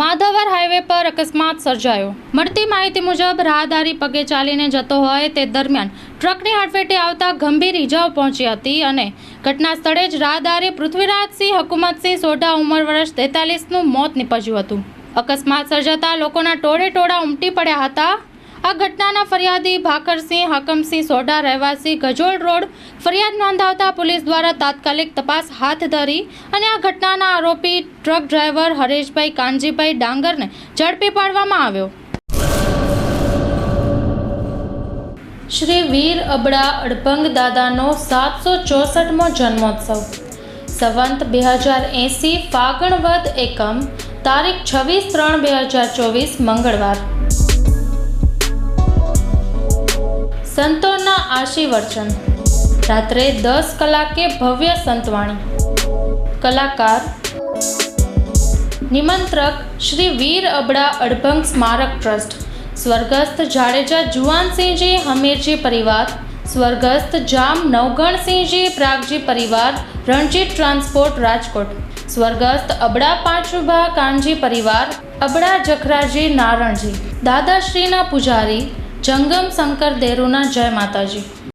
માધવર highway પર અકસ્માત સર્જાયો. મળતી માહિતી મુજબ રાહદારી પગે ચાલીને જતો હોય તે દરમિયાન ટ્રકની હડફેટે આવતા ગંભીર ઈજાઓ પહોંચી હતી અને ઘટના સ્થળે જ રાહદારી પૃથ્વીરાજસિંહ હકુમતસિંહ સોઢા ઉંમર વર્ષ તેતાલીસનું મોત નીપજ્યું હતું. અકસ્માત સર્જાતા લોકોના ટોળે ટોળા ઉમટી પડ્યા હતા. આ ઘટનાના ફરિયાદી ભાકરસિંહ, હાકમસિંહ સોઢા રહેવાસી ગજોલ રોડ ફરિયાદ નોંધાવતા પોલીસ દ્વારા તાત્કાલિક તપાસ હાથ ધરી અને આ ઘટનાના આરોપી ટ્રક ડ્રાઈવર હરેશભાઈ કાનજીભાઈ ડાંગરને ઝડપી પાડવામાં આવ્યો. શ્રી વીર અબડા અડભંગ દાદાનો સાતસો ચોસઠમો જન્મોત્સવ. સંવંત બે હજાર એંસી ફાગણવદ એકમ, તારીખ છવ્વીસ ત્રણ બે હજાર ચોવીસ મંગળવાર. સંતોના આશીર્વચન. રાત્રે દસ કલાકે ભવ્ય સંતવાણી. કલાકાર, નિમંત્રક શ્રી વીર અબડા અડભંગ સ્મારક ટ્રસ્ટ, સ્વર્ગસ્થ જાડેજા જુવાનસિંહજી હમીરજી પરિવાર, સ્વર્ગસ્થ જામ નવગણસિંહજી પ્રાગજી પરિવાર રણજીત ટ્રાન્સપોર્ટ રાજકોટ, સ્વર્ગસ્થ અબડા પાંચુભા કાનજી પરિવાર, અબડા જખરાજી નારણજી, દાદાશ્રીના પૂજારી જંગમ શંકર દેરુના જય માતાજી.